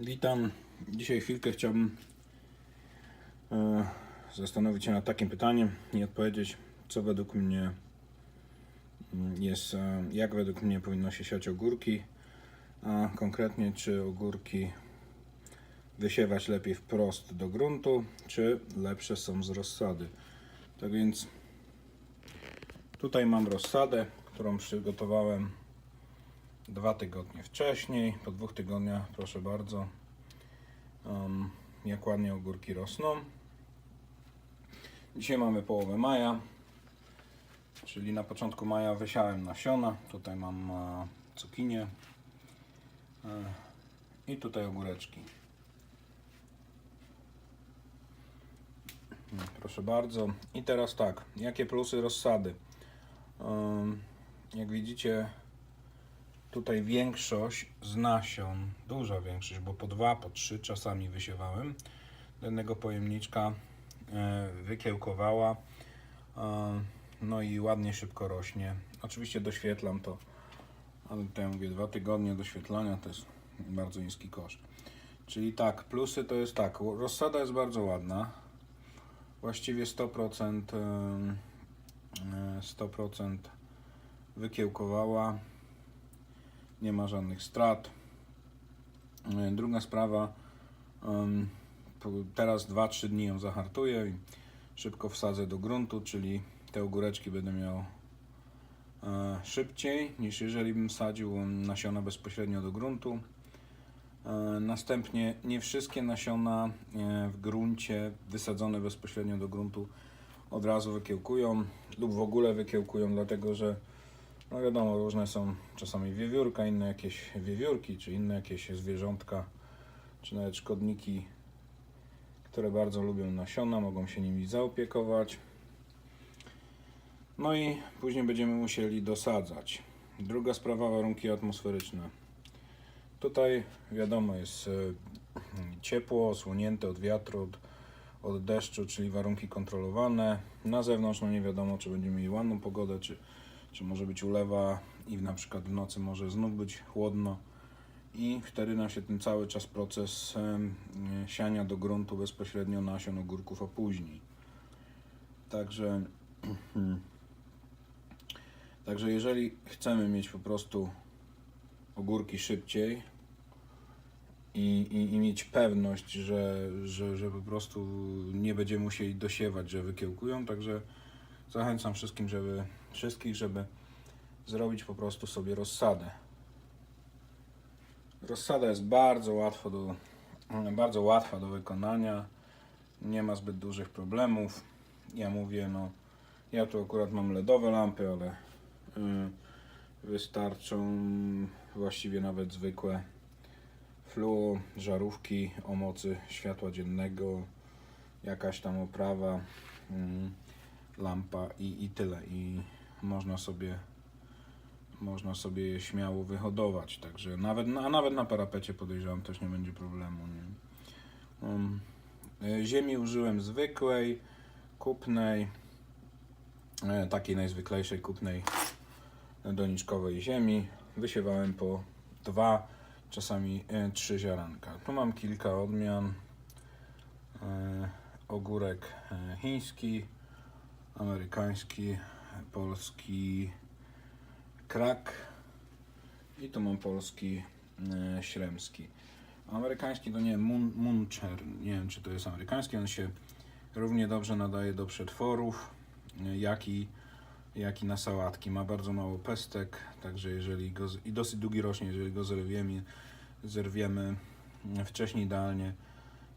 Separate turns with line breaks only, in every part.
Witam. Dzisiaj chwilkę chciałbym e, zastanowić się nad takim pytaniem i odpowiedzieć, co według mnie mm, jest, e, jak według mnie powinno się siać ogórki, a konkretnie czy ogórki wysiewać lepiej wprost do gruntu, czy lepsze są z rozsady. Tak więc tutaj mam rozsadę, którą przygotowałem dwa tygodnie wcześniej. Po dwóch tygodniach, proszę bardzo, um, jak ładnie ogórki rosną. Dzisiaj mamy połowę maja, czyli na początku maja wysiałem nasiona. Tutaj mam e, cukinię e, i tutaj ogóreczki. No, Proszę bardzo. I teraz tak, jakie plusy rozsady? Um, jak widzicie, tutaj większość z nasion, duża większość, bo po dwa, po trzy czasami wysiewałem, do jednego pojemniczka e, wykiełkowała. E, no i ładnie szybko rośnie. Oczywiście doświetlam to, ale tutaj mówię dwa tygodnie doświetlania to jest bardzo niski koszt. Czyli tak, plusy to jest tak, rozsada jest bardzo ładna. Właściwie 100% e, e, 100% wykiełkowała nie ma żadnych strat. E, Druga sprawa, teraz 2-3 dni ją zahartuję i szybko wsadzę do gruntu, czyli te ogóreczki będę miał e, szybciej niż jeżeli bym sadził nasiona bezpośrednio do gruntu. E, Następnie nie wszystkie nasiona w gruncie wysadzone bezpośrednio do gruntu od razu wykiełkują lub w ogóle wykiełkują, dlatego że no wiadomo, różne są czasami wiewiórka, inne jakieś wiewiórki, czy inne jakieś zwierzątka, czy nawet szkodniki, które bardzo lubią nasiona, mogą się nimi zaopiekować. No i później będziemy musieli dosadzać. Druga sprawa, warunki atmosferyczne. Tutaj wiadomo jest e, ciepło, osłonięte od wiatru, od, od deszczu, czyli warunki kontrolowane. Na zewnątrz no nie wiadomo, czy będziemy mieli ładną pogodę, czy czy może być ulewa i na przykład w nocy może znów być chłodno i wtedy nam się ten cały czas proces e, siania do gruntu bezpośrednio nasion ogórków opóźni. Także Także jeżeli chcemy mieć po prostu ogórki szybciej i, i, i mieć pewność, że, że, że po prostu nie będziemy musieli dosiewać, że wykiełkują, także zachęcam wszystkim, żeby wszystkich, żeby zrobić po prostu sobie rozsadę. Rozsada jest bardzo łatwo do, bardzo łatwa do wykonania. Nie ma zbyt dużych problemów. Ja mówię, no ja tu akurat mam LEDowe lampy, ale y, wystarczą właściwie nawet zwykłe fluo, żarówki o mocy światła dziennego, jakaś tam oprawa, mm, lampa i, i tyle. I można sobie można sobie je śmiało wyhodować. Także nawet, a nawet na parapecie podejrzewam też nie będzie problemu. Nie? Um, e, ziemi użyłem zwykłej, kupnej, e, takiej najzwyklejszej kupnej doniczkowej ziemi. Wysiewałem po dwa, czasami e, trzy ziaranka. Tu mam kilka odmian. E, ogórek e, chiński, amerykański, polski krak i tu mam polski e, śremski. Amerykański to nie mun, muncher, nie wiem czy to jest amerykański, on się równie dobrze nadaje do przetworów, e, jak i, jak i na sałatki. Ma bardzo mało pestek, także jeżeli go, i dosyć długi rośnie, jeżeli go zerwiemy, zerwiemy e, wcześniej idealnie,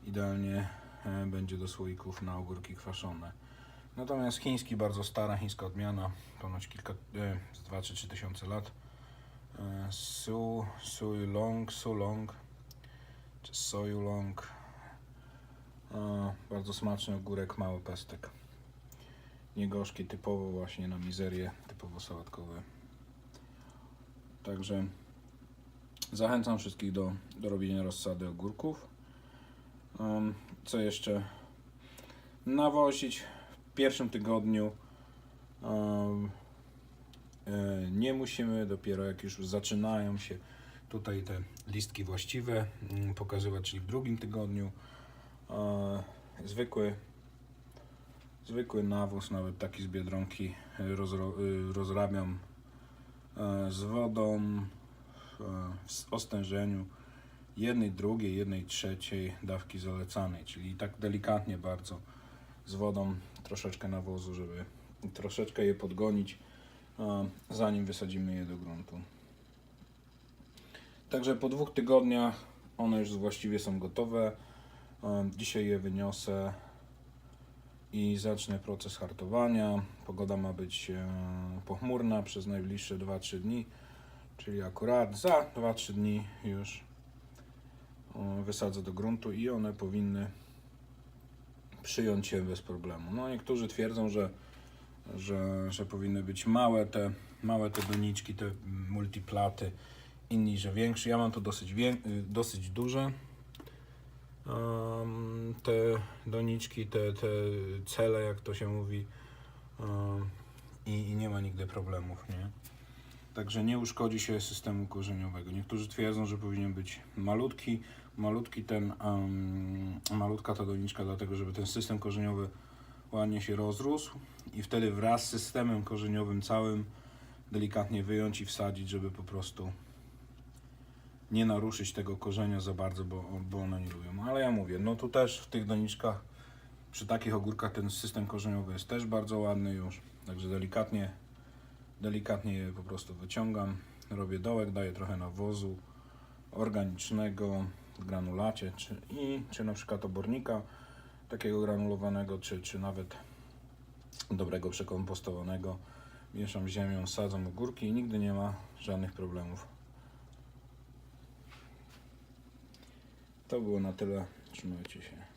idealnie e, będzie do słoików na ogórki kwaszone. Natomiast chiński, bardzo stara chińska odmiana, ponoć kilka, e, z 2 czy 3 tysiące lat. E, Su, Suilong, Sulong, czy Sojulong. E, bardzo smaczny ogórek, mały pestek. Niegorzki, typowo właśnie na mizerię, typowo sałatkowe. Także zachęcam wszystkich do, do robienia rozsady ogórków. Um, co jeszcze? Nawozić pierwszym tygodniu um, e, nie musimy, dopiero jak już zaczynają się tutaj te listki właściwe mm, pokazywać, czyli w drugim tygodniu. E, zwykły, zwykły nawóz, nawet taki z Biedronki y, rozro, rozrabiam e, z wodą w ostężeniu jednej drugiej, jednej trzeciej dawki zalecanej, czyli tak delikatnie bardzo z wodą troszeczkę nawozu, żeby troszeczkę je podgonić, zanim wysadzimy je do gruntu. Także po dwóch tygodniach one już właściwie są gotowe. Dzisiaj je wyniosę i zacznę proces hartowania. Pogoda ma być e, pochmurna przez najbliższe 2-3 dni, czyli akurat za 2-3 dni już e, wysadzę do gruntu i one powinny przyjąć się bez problemu. No niektórzy twierdzą, że, że, że powinny być małe te, małe te doniczki, te multiplaty, inni, że większe. Ja mam tu dosyć, dosyć duże um, te doniczki, te, te cele, jak to się mówi um, i, i nie ma nigdy problemów, nie? Także nie uszkodzi się systemu korzeniowego. Niektórzy twierdzą, że powinien być malutki, malutki ten, um, malutka ta doniczka, dlatego żeby ten system korzeniowy ładnie się rozrósł i wtedy wraz z systemem korzeniowym całym delikatnie wyjąć i wsadzić, żeby po prostu nie naruszyć tego korzenia za bardzo, bo, bo one nie lubią. Ale ja mówię, no tu też w tych doniczkach, przy takich ogórkach ten system korzeniowy jest też bardzo ładny już, także delikatnie, delikatnie je po prostu wyciągam, robię dołek, daję trochę nawozu organicznego w granulacie, czy, i, czy na przykład obornika takiego granulowanego, czy, czy nawet dobrego przekompostowanego. Mieszam ziemią, sadzam ogórki i nigdy nie ma żadnych problemów. To było na tyle. Trzymajcie się.